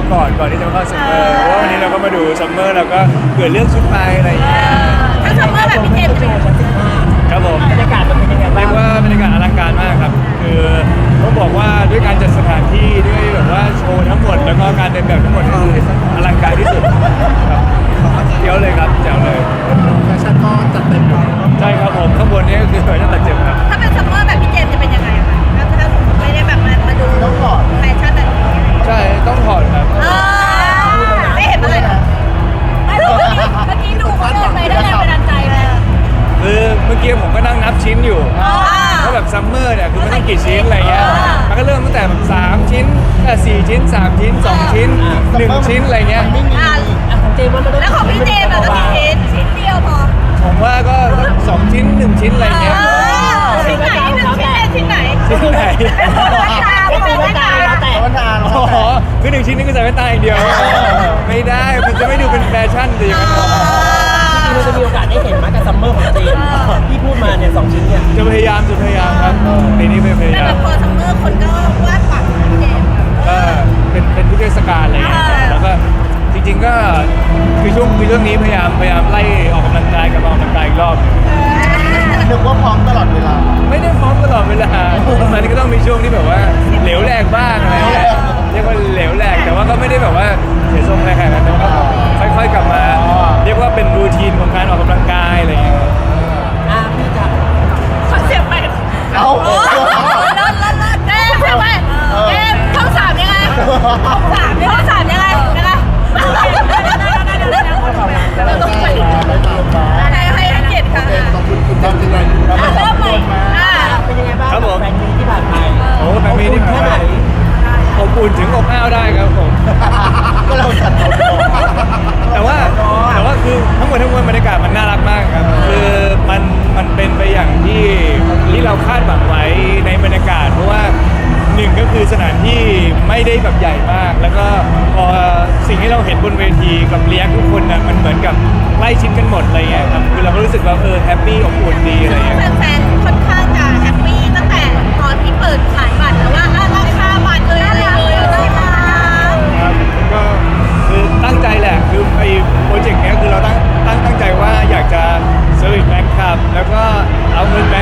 วก่อนก่อนที่จะเข้าซัมเมอร์เพราะว่าวันนี้เราก็มาดูซัมเมอร์เราก็เกิดเรื่องชุดไปอะไรอย่างเงี้ยถ้าซัมเมอร์แบบพี่เจมส์จะเป็นยังไงครับผมบรรยากาศมันเป็นยังไงเรีบ้ายงกว่าบรรยากาศอลังการมากครับ คือต้องบอกว่าด้วยการจัดสถานที่ด้วยแบบว่าโชว์ทั้งหมดแล้วก็การเดินแบบทั้งหมดก็คืออลังการที่สุดครับเดี๋ยวเลยครับแจ๋วเลยแฟชั่นก็จัดเต็มไปใช่ครับผมข้างบนนี้ก็คือสวยตั้งแต่เจ็บครับถ้าเป็นซัมเมอร์แบบพี่เจมส์จะเป็นยังไงอะคะถ้าถ้าไม่ได้แบบมามาดูต้องกอดแฟชั่นแบบนี้ ใช่ต้องถอดครับเออไม่เห็นอะไรนะไม่เมื่อกี้เมื่อกี้ดูเขาเดินไปได้แรงบันดาลใจเลยคือเมื่อกี้ผมก็นั่งนับชิ้นอยู่อ๋อว่าแบบซัมเมอร์เนี่ยคือมันต้องกี่ชิ้นอะไรเงี้ยอ่ามั มันก็เริ่มตั้งแต่แบบสามชิ้นเอ่อสี่ชิ้นสามชิ้นสองชิ้นหนึ่งชิ้นอะไรเงี้ยไม่มีอะอะของเจมส์ว่ามันต้องแล้วของพี่เจมส์อะต้องกี่ชิ้นชิ้นเดียวพอ ผมว่าก็สักสองชิ้นหนึ่งชิ้นอะไรเงี้ยเออ อ๋อคือหนึ่งชิ้นนี่ก็ใส่แว่นตาอย่างเดียวไม่ได้มันจะไม่ดูเป็นแฟชั่นดีจริงๆเราจะมีโอกาสได้เห็นมากับซัมเมอร์ของเจมส์ที่พูดมาเนี่ยสองชิ้นเนี่ยจะพยายามจะพยายามครับปีนี้เป็นพยาแต่ยาแบมบพอซัมเมอร์คนก็วาดฝันพี่เจมส์ก็เป็นเป็นทุกเทศกาลอะไรอย่างเงี้ยอ่าแล้วก็จริง ๆก็คือช่วงคือช่วงนี้พยายามพยายามไล่ออกกำลังกายกับออกกำลังกายอีกรอบนึกว่าพร้อมตลอดเวลา ไม่ได้พร้อมตลอดเวลามันก็ต้องมีช่วงที่แบบว่าเหลวแหลกบ้างอะไรอย่างเงี้ยเรียกว่าเหลวแหลกแต่ว่าก็ไม่ได้แบบว่าเสียทรงอะไรขนาดนั้นแต่ว่าก็ค่อยๆกลับมา เรียกว่าเป็นรูทีนของการออกกำลัง ครับผม ก็เราจัดเอาก่อนแต่ว่าแต่ว่าคือทั้งหมดทั้งมวลบรรยากาศมันน่ารักมากครับ คือมันมันเป็นไปอย่างที่ที่เราคาดหวังไว้ในบรรยากาศ เพราะว่าหนึ่งก็คือสถานที่ไม่ได้แบบใหญ่มาก แล้วก็พอสิ่งที่เราเห็นบนเวทีกับเลี้ยงทุกคนน่ะมันเหมือนกับใกล้ชิดกันหมดอะไรเงี้ยครับคือเราก็รู้สึกว่าเออแฮปปี้อบอุ่นดีอะไรเงี้ยแฟนๆค่อนข้างจะแฮปปี้ตั้งแต่ตอนที่เปิดขายบัตรแล้วว่าอะราคา ตั้งใจแหละคือไอ้โปรเจกต์เนี้ยคือเราตั้งตั้งตั้งใจว่าอยากจะเซอร์วิสแบงค์ครับแล้วก็เอาเงินแบ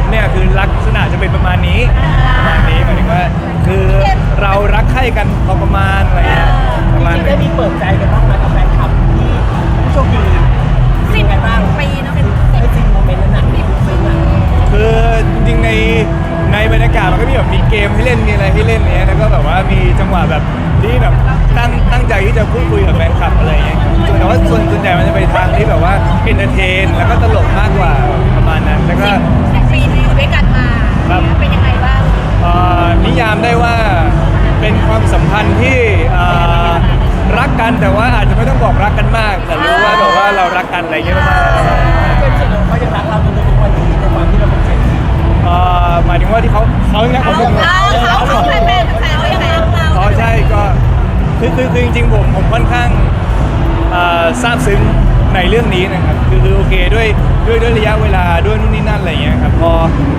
ผมเนี่ยคือลักษณะจะเป็นประมาณนี้ประมาณนี้หมายถึงว่า คือเรารักใคร่กันพอประมาณอะไรเงี้ยประมาณจริงๆนึได้งมีเปิดใจกันบ้างไหมกับแฟนคลับที่ผู้โชคดีเป็นยังไงบ้างปีเนอะเป็นไอ้จริงโมเมนต์นั้นน่ะมีซึ้งอะคือจริงๆในในบรรยากาศมันก็มีแบบมีเกมให้เล่นมีอะไรให้เล่นเนี้ยแล้วก็แบบว่ามีจังหวะแบบที่แบบตั้งตั้งใจที่จะพูดคุยกับแฟนคลับอะไรเงี้ยส่วนแต่ว่าส่วนส่วนใหญ่มันจะไปทางที่แบบว่าเอนเตอร์เทน แล้วก็ตลกมากกว่าประมาณนั้น แล้วก็สิบ ปีที่อยู่ด้วยกันมาครับ เป็นยังไงบ้างเอ่อนิยามได้ว่าเป็นความสัมพันธ์ที่เอ่อรักกันแต่ว่าอาจจะไม่ต้องบอกรักกันมาก แต่รู้ว่าแบบว่าเรารักกันอะไรเงี้ยประมาณนั้นเป็นสิ่งที่เขายังรักเราจนถึงทุกวันนี้ในความที่เราเป็นเจนเอ่อหมายถึงว่าที่เขาเขาเนี่ยเอาเขาเอาเขาเขาใครเป็นใครเขายังไงเราอ๋อใช่ก็คือคือคือจริงๆผมผมค่อนข้างเอ่อซาบซึ้ง ในเรื่องนี้นะครับคือคือโอเคด้วยด้วยด้วยระยะเวลาด้วยนู่นนี่นั่นอะไรเงี้ยครับพอ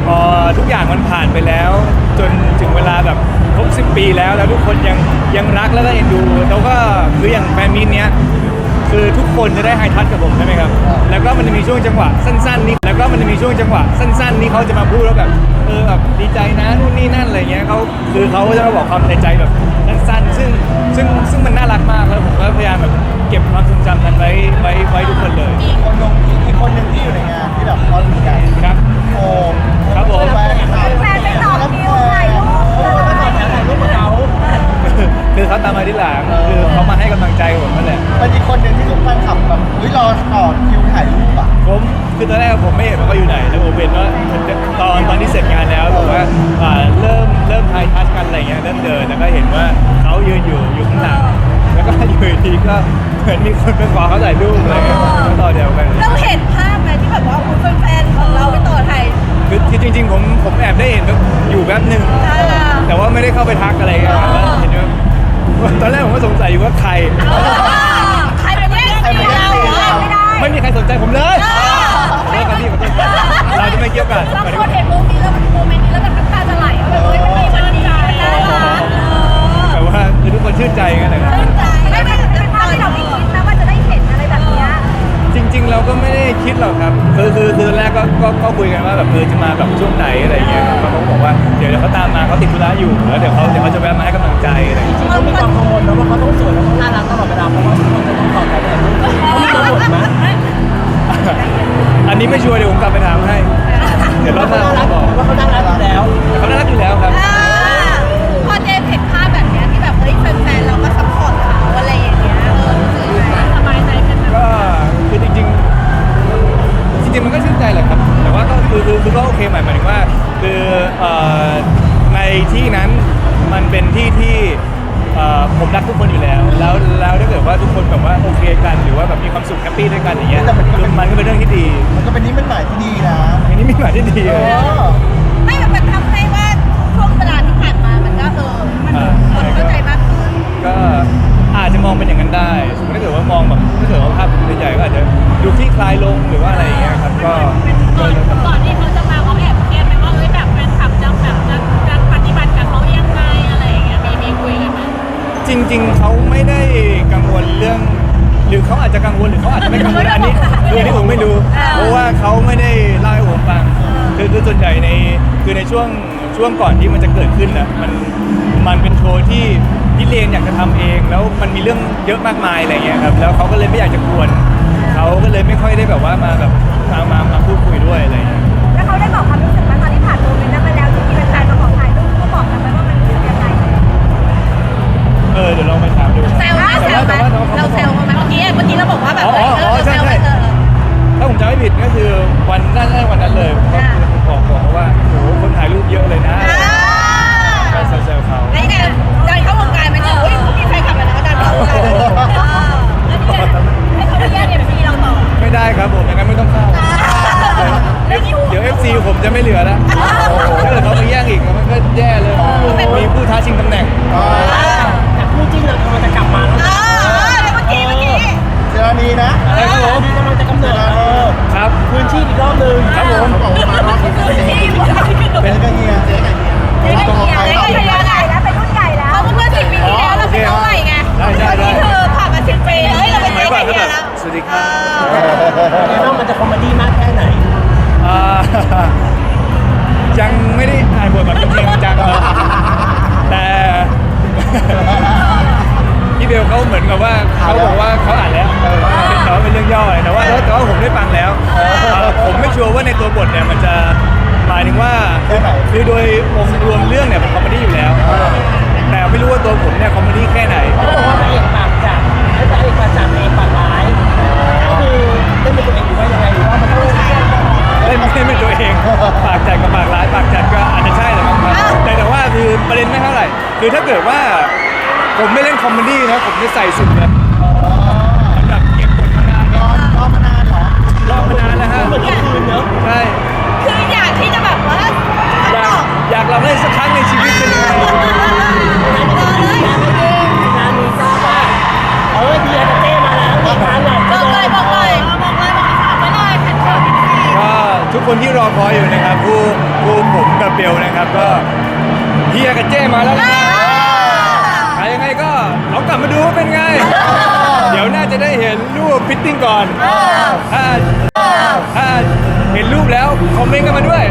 พอทุกอย่างมันผ่านไปแล้ว จนถึงเวลาแบบครบสิปีแล้วแล้วทุกคนยังยังรักแล้วก็เอ็นดูแล้วก็คืออย่างแฟนมินเนี้ยคือทุกคนจะได้ไฮทัชกับผมใช่ไหมครับ แล้วก็มันจะมีช่วงจังหวะสั้นๆนี้ แล้วก็มันจะมีช่วงจังหวะสั้นๆนี้เขาจะมาพูดแล้วแบบ เออแบบดีใจนะนู่นนี่นั่นอะไรเงี้ยเขาคือเขาจะมาบอกความในใจแบบ สั้นๆ ซึ่งซึ่งซึ่งมันน่ารักมากแล้วผมก็พยายามแบบเก็บความทรงจำนั้นไว้ไว้ไว้ทุกคนเลยอีกคนหนึงอีกคนหนึ่งที่อยู่ในงานที่แบบเขาเหมือนกันครับ โอ้ครับผม แฟนคลับแฟนไปต่อคิวถ่ายรูปแล้วก็ตอนแถวถ่ายรูปกับเขาคือเขาตามมาที่หลังคือเขามาให้กำลังใจผมนั่นแหละเป็นอีกคนหนึ่งที่ทุกแฟนคลับแบบเฮ้ยรอต่อคิวถ่ายรูปอะผมคือตอนแรกผมไม่เห็นว่าเขาอยู่ไหนแล้วผมเห็นว่า มีคนไปขอเขาถ่ายรูปอะไรเงี้ต่อเดียวกัน เราเห็นภาพไหมที่แบบว่าคุณแฟนของเราไปต่อไทยคือจริง ๆ ผมผมแอบได้เห็นอยู่แป๊บหนึ่ง แต่ว่าไม่ได้เข้าไปทักอะไรกันเห็นว่า ไม่ได้คิดหรอกครับคือคือคือแรกก็ก็ก็คุยกันว่าแบบเออจะมาแบบช่วงไหนอะไรอย่างเงี้ยครับเขาบอกว่าเดี๋ยวเดี๋ยวเขาตามมาเขาติดธุระอยู่แล้วเดี๋ยวเขาเดี๋ยวเขาจะแวะมาให้กำลังใจอะไรอย่างเงี้ยจริงๆเขามีความกังวลนะว่าเขาต้องสวยแล้วต้องน่ารักตลอดเวลาเพราะว่าทุกคนจะต้องตอบแบบนี้เขามีกังวลไหมอันนี้ไม่ชัวร์เดี๋ยวผมกลับไปถามให้ เดี๋ยวรอบหเขาน้าน่าผรัมกบอกว่าเขาน่ารักอยู่แล้วเขาน่ารักอยู่แล้วครับ ช่วงช่วงก่อนที่มันจะเกิดขึ้นน่ะมันมันเป็นโชว์ที่พี่เลนอยากจะทำเอง แล้วมันมีเรื่องเยอะมากมายอะไรเงี้ยครับแล้วเขาก็เลยไม่อยากจะกวนเขาก็เลยไม่ค่อยได้แบบว่ามาแบบมามามาพูดคุยด้วยอะไรเงี้ยแล้วเขาได้บอกความรู้สึกว่าตอนที่ผ่านโมเมนต์นั้นมาแล้วที่มีแฟนๆมาขอถ่ายรูปเขาบอกกันไหมว่ามันรู้สึกยังไงเออเดี๋ยวลองไปถามดูแซวไหมแซวไหมแต่ว่าแต่ว่าเราแซวเขาไหมเมื่อกี้เมื่อกี้เราบอกว่าแบบอ๋ออ๋ออ๋อใช่ใช่ เออ เนี่ยมันจะหมายถึงว่าคือโดยองค์รวมเรื่องเนี่ยเป็นคอมเมดี้อยู่แล้ว แต่ไม่รู้ว่าตัวผมเนี่ยคอมเมดี้แค่ไหนเขาบอกว่าพระเอกปากจัดให้พระเอกปากจัดพระเอกปากร้ายก็คือเล่นเป็นตัวเองหรือว่ายังไงหรือว่ามันต้องเล่นไม่ได้เป็นตัวเองปากจัดกับปากร้ายปากจัดก็อาจจะใช่แหละมั้งครับแต่แต่ว่าคือประเด็นไม่เท่าไหร่คือถ้าเกิดว่าผมไม่เล่นคอมเมดี้นะผมจะใส่สุดเลยมันแบบเก็บบทมานาน รอรอมานานเหรอ รอบ มานานแล้วฮะเหมือนกับคืนเนอะใช่คืออยากที่จะแบบว่าอยากอยากลองเล่นสักครั้งในชีวิตเป็นยังไงร้านนี้ทราบว่าเออเดียกับเจ้มาแล้วอีกครั้งหน่อยบอกเลยบอกเลยบอกเลยบอกฝากไว้เลยแผ่นคอร์ดก็ทุกคนที่รอคอยอยู่นะครับผู้ผู้ผมกับเบลนะครับก็เฮียกับเจ้มาแล้วนะครับใครยังไงก็ลองกลับมาดูว่าเป็นไง เดี๋ยวน่าจะได้เห็นรูปฟิตติ้งก่อนถ้าถ้าเห็นรูปแล้วคอมเมนต์กันมาด้วย